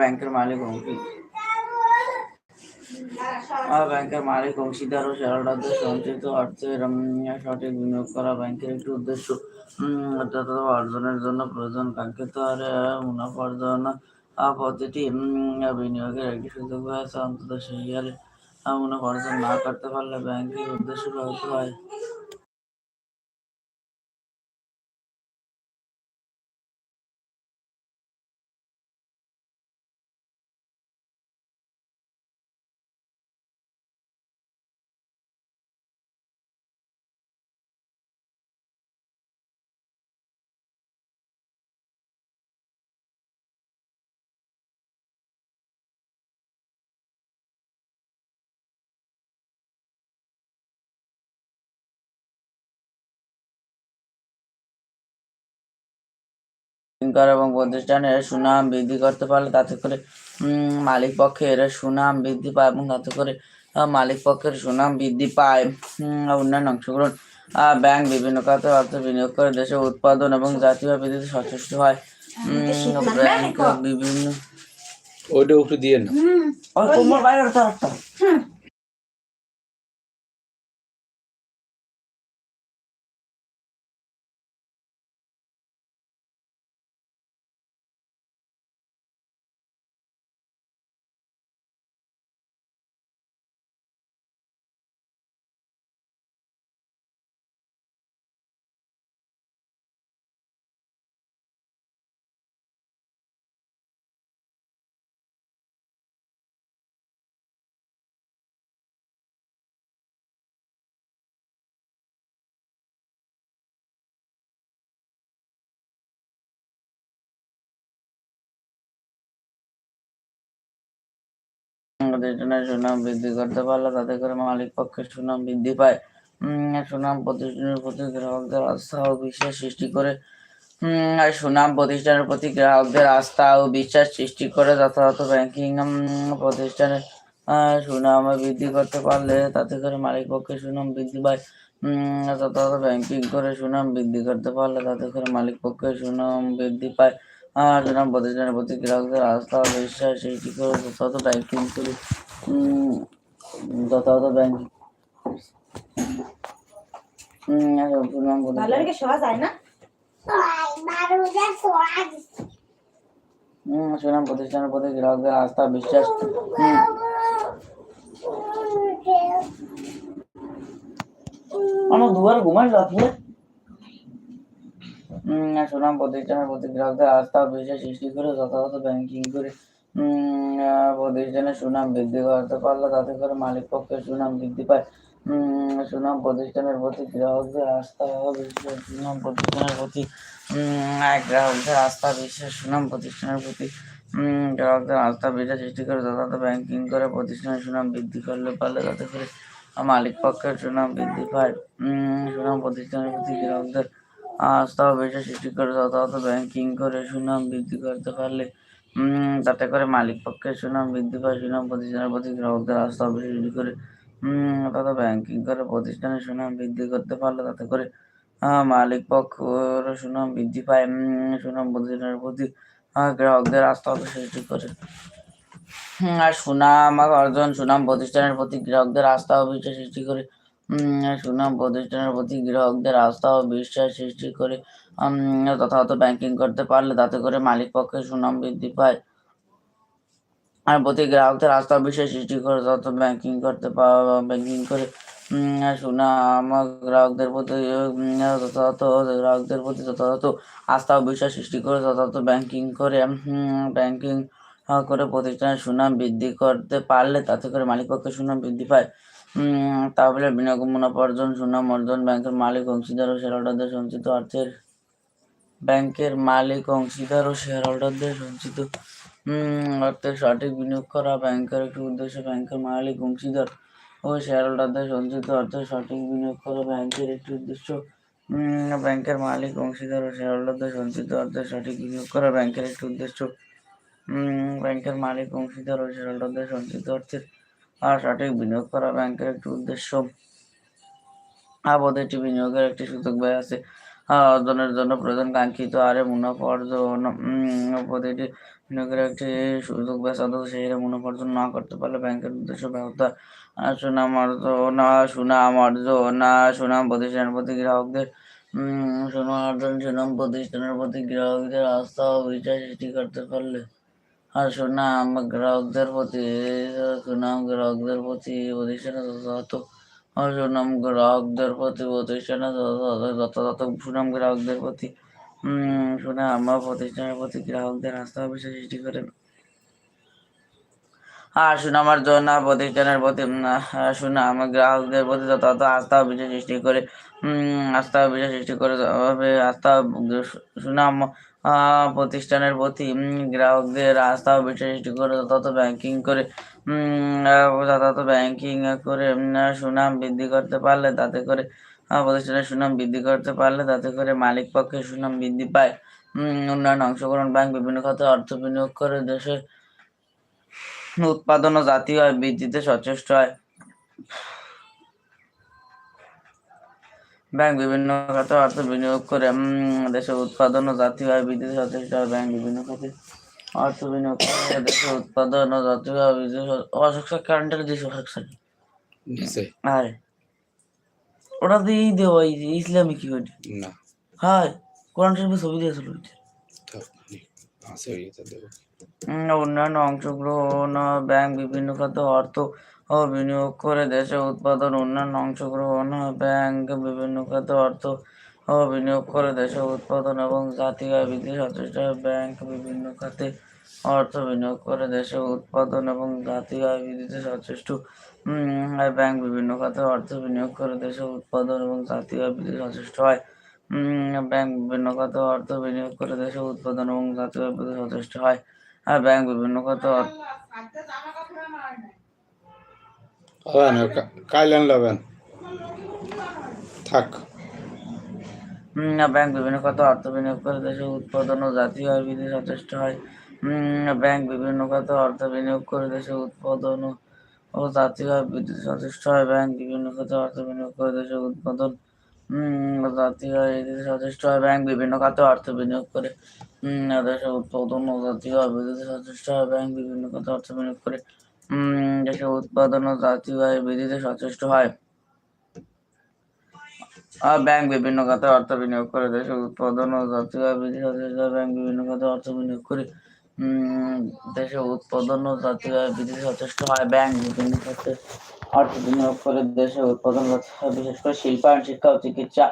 ব্যাংকের মালিক অংশী ব্যাংকের মালিক অংশীদার ও শেয়ারহোল্ডারদের সঞ্চিত অর্থের সঠিক বিনিয়োগ করা ব্যাংকের একটি উদ্দেশ্য। অর্জনের জন্য প্রয়োজন। কাঙ্ক্ষিত হারে মুনাফা অর্জন প্রতিটি বিনিয়োগের একটি সুযোগ রয়েছে। অন্তত সেই হারে মুনাফা অর্জন না করতে পারলে ব্যাংকের উদ্দেশ্য ব্যাহত হয়। করে এবং প্রতিষ্ঠানের সুনাম বৃদ্ধি করতে পারলে তাতে করে মালিক পক্ষের সুনাম বৃদ্ধি পায় এবং তাতে করে মালিক পক্ষের সুনাম বৃদ্ধি পায়। উন্নয়ন অংশগ্রহণ ব্যাংক বিভিন্ন খাতে অর্থ বিনিয়োগ করে দেশের উৎপাদন এবং জাতীয় বৃদ্ধিতে সচেষ্ট হয়। ব্যাংক বিভিন্ন ওইটা উপরে দিয়ে না প্রতিষ্ঠানের সুনাম বৃদ্ধি করতে পারলে তাতে করে মালিক পক্ষের সুনাম বৃদ্ধি পায়। সুনাম প্রতিষ্ঠানের প্রতি গ্রাহকদের আস্থা ও বিশ্বাস সৃষ্টি করে। সুনাম প্রতিষ্ঠানের প্রতি গ্রাহকদের আস্থা ও বিশ্বাস সৃষ্টি করে। যথাযথ ব্যাংকিং প্রতিষ্ঠানের সুনাম বৃদ্ধি করতে পারলে তাতে করে মালিক পক্ষের সুনাম বৃদ্ধি পায়। যথাযথ ব্যাংকিং করে সুনাম বৃদ্ধি করতে পারলে তাতে করে মালিক পক্ষের সুনাম বৃদ্ধি পায়। আর সুনাম প্রতিষ্ঠানের প্রতি গ্রাহকদের আস্থা ও বিশ্বাস যথাযথ ব্যাংকিং করে। যথাযথ ব্যাংকিং সুনাম প্রতিষ্ঠানের প্রতি গ্রাহকদের আস্থা বিশ্বাস হম, আমার দুবার ঘুমাই রাখলে উম, সুনাম প্রতিষ্ঠানের প্রতি গ্রাহকদের আস্থা ও বিশ্বাস সৃষ্টি করে যথাযথ ব্যাংকিং করে প্রতিষ্ঠানের সুনাম বৃদ্ধি করতে পারলে তাতে করে মালিক পক্ষের সুনাম বৃদ্ধি পায়। সুনাম প্রতিষ্ঠানের প্রতি গ্রাহকদের আস্থা ও বিশ্বাস, সুনাম প্রতিষ্ঠানের প্রতি গ্রাহকদের আস্থা, বিশ্বাস, সুনাম প্রতিষ্ঠানের প্রতি গ্রাহকদের আস্থা, বিশ্বাস সৃষ্টি করে যথাযথ ব্যাংকিং করে প্রতিষ্ঠানের সুনাম বৃদ্ধি করলে পারলে তাতে করে মালিক পক্ষের সুনাম বৃদ্ধি পায়। সুনাম প্রতিষ্ঠানের প্রতি গ্রাহকদের আস্থা বিশ্বাস সৃষ্টি করে যথাযথ ব্যাংকিং করে সুনাম বৃদ্ধি করতে পারলে তাতে করে মালিক পক্ষের সুনাম বৃদ্ধি পায়, সুনাম প্রতিষ্ঠানের প্রতি গ্রাহকদের আস্থা সৃষ্টি করে তথা ব্যাংকিং করে প্রতিষ্ঠানের সুনাম বৃদ্ধি করতে পারলে তাতে করে মালিক পক্ষের সুনাম বৃদ্ধি পায় সুনাম প্রতিষ্ঠানের প্রতি গ্রাহকদের আস্থা সৃষ্টি করে। আর সুনাম অর্জন, সুনাম প্রতিষ্ঠানের প্রতি গ্রাহকদের আস্থা বিশ্বাস সৃষ্টি করে সুনাম প্রতিষ্ঠানের প্রতি গ্রাহকদের আস্থা ও বিশ্বাস সৃষ্টি করে যথাযথ ব্যাংকিং করতে পারলে তাতে করে মালিক পক্ষের সুনাম বৃদ্ধি পায়। আর প্রতি গ্রাহকদের আস্থা বিশ্বাস সৃষ্টি করে যত ব্যাংকিং করতে ব্যাংকিং করে সুনাম গ্রাহকদের প্রতি যথাযথ গ্রাহকদের প্রতি যথাযথ আস্থা ও বিশ্বাস সৃষ্টি করে যথাযথ ব্যাংকিং করে ব্যাংকিং করে প্রতিষ্ঠানের সুনাম বৃদ্ধি করতে পারলে তাতে করে মালিক পক্ষের সুনাম বৃদ্ধি পায়। তাহলে বিনিয়োগ মুনাফা অর্জন সুনাম অর্জন ব্যাংকের মালিক, অংশীদার ও শেয়ারহোল্ডারদের সঞ্চিত অর্থের ব্যাংকের মালিক, অংশীদার ও শেয়ারহোল্ডারদের সঞ্চিত অর্থের সঠিক বিনিয়োগ করা, ব্যাংকের একটি উদ্দেশ্য ব্যাংকের মালিক, অংশীদার ও শেয়ারহোল্ডারদের সঞ্চিত অর্থের সঠিক বিনিয়োগ করা, ব্যাংকের একটি উদ্দেশ্য ব্যাংকের মালিক, অংশীদার ও শেয়ারহোল্ডারদের সঞ্চিত অর্থের সঠিক বিনিয়োগ করা, ব্যাংকের একটি উদ্দেশ্য ব্যাংকের মালিক, অংশীদার ও শেয়ারহোল্ডারদের সঞ্চিত অর্থের আর সঠিক বিনিয়োগ করা ব্যাংকের একটি উদ্দেশ্য আর প্রতিটি বিনিয়োগের একটি সুযোগ ব্যয় আছে অর্জনের জন্য প্রয়োজন কাঙ্ক্ষিত হারে মুনাফা অর্জন প্রতিটি বিনিয়োগের একটি সুযোগ বেশ অথচ সেই মুনাফা অর্জন না করতে পারলে ব্যাংকের উদ্দেশ্য হয়। সুনাম অর্জন সুনাম অর্জন সুনাম প্রতিষ্ঠানের প্রতি গ্রাহকদের সুনাম অর্জন, সুনাম প্রতিষ্ঠানের প্রতি গ্রাহকদের আস্থা ও বিচার সৃষ্টি করতে পারলে আর সুনাম গ্রাহকদের প্রতি সুনাম গ্রাহকদের প্রতি প্রতিষ্ঠানে যথাযথ সুনাম গ্রাহকদের প্রতি প্রতিষ্ঠানে যথাযথ সুনাম গ্রাহকদের প্রতি আমার প্রতিষ্ঠানের প্রতি গ্রাহকদের আস্থা বিশ্বাস সৃষ্টি করে আর সুনামার জন্য প্রতিষ্ঠানের প্রতি আহ, সুনাম গ্রাহকদের প্রতি যথাযথ আস্থা বিশ্বাস সৃষ্টি করে আস্থা বিশ্বাস সৃষ্টি করে আস্থা সুনাম প্রতিষ্ঠানের প্রতি গ্রাহকদের আস্থা সৃষ্টি করে যথাযথ ব্যাংকিং করে যথাযথ ব্যাংকিং করে সুনাম বৃদ্ধি করতে পারলে তাতে করে প্রতিষ্ঠানের সুনাম বৃদ্ধি করতে পারলে তাতে করে মালিক পক্ষের সুনাম বৃদ্ধি পায়। উন্নয়ন অংশগ্রহণ ব্যাংক বিভিন্ন খাতে অর্থ বিনিয়োগ করে দেশের উৎপাদন ও জাতীয় আয় বৃদ্ধিতে সচেষ্ট হয়। ব্যাংক বিভিন্ন খাতে অর্থ বিনিয়োগ করে দেশের উৎপাদন ও জাতীয় আয় বৃদ্ধিতে সচেষ্ট হয় ব্যাংক বিভিন্ন খাতে অর্থ বিনিয়োগ করে দেশের উৎপাদন ও জাতীয় আয় বৃদ্ধিতে অশোক স্যার কারেন্টের দিয়েছে অশোক স্যার হায় ওটা দেওয়া এই যে ইসলামী কি ওইটা? না। হায় কোরআন শরীফের ছবি দিয়েছিল ওইটা। আছে ওই এটা দেবো। ও অংশগ্রহণ ব্যাংক বিভিন্ন খাতে অর্থ ও বিনিয়োগ করে দেশে উৎপাদন অন্যান্য অংশগ্রহণ ব্যাংক বিভিন্ন খাতে অর্থ বিনিয়োগ করে দেশে উৎপাদন এবং জাতীয় আয় বৃদ্ধি সচেষ্ট। ব্যাংক বিভিন্ন খাতে অর্থ বিনিয়োগ করে দেশে উৎপাদন এবং জাতীয় আয় বৃদ্ধিতে সচেষ্ট। ব্যাংক বিভিন্ন খাতে অর্থ বিনিয়োগ করে দেশে উৎপাদন এবং জাতীয় আয় বৃদ্ধিতে সচেষ্ট হয়। ব্যাংক বিভিন্ন খাতে অর্থ বিনিয়োগ করে দেশে উৎপাদন এবং জাতীয় আয় বৃদ্ধিতে সচেষ্ট হয়। আর ব্যাংক বিভিন্ন খাতে অর্থ হবে না কা- কাইলেন থাক। ব্যাংক বিভিন্ন খাতে অর্থ বিনিয়োগ করে দেশের উৎপাদন ও জাতীয় আয় বৃদ্ধি সচেষ্ট হয়। ব্যাংক বিভিন্ন খাতে অর্থ বিনিয়োগ করে দেশের উৎপাদন ও- জাতীয় আয় বৃদ্ধিতে সচেষ্ট হয়। ব্যাংক বিভিন্ন খাতে অর্থ বিনিয়োগ করে দেশের উৎপাদন জাতীয় সচেষ্ট হয় ব্যাংক বিভিন্ন খাতে অর্থ বিনিয়োগ করে। দেশের উৎপাদন ও জাতীয় আয় সচেষ্ট হয় ব্যাংক বিভিন্ন খাতে অর্থ বিনিয়োগ করে। দেশের উৎপাদন ও জাতীয় আয় বৃদ্ধিতে সচেষ্ট হয়। ব্যাংক বিভিন্ন খাতে অর্থ বিনিয়োগ করে। দেশের উৎপাদন ও জাতীয় আয় বৃদ্ধি সচেষ্ট হয়। ব্যাংক বিভিন্ন খাতে অর্থ বিনিয়োগ করে। দেশের উৎপাদন ও জাতীয় আয় সচেষ্ট হয়। ব্যাংক বিভিন্ন খাতে অর্থ বিনিয়োগ করে দেশের উৎপাদন বিশেষ করে শিল্পায়ন শিক্ষা ও চিকিৎসা।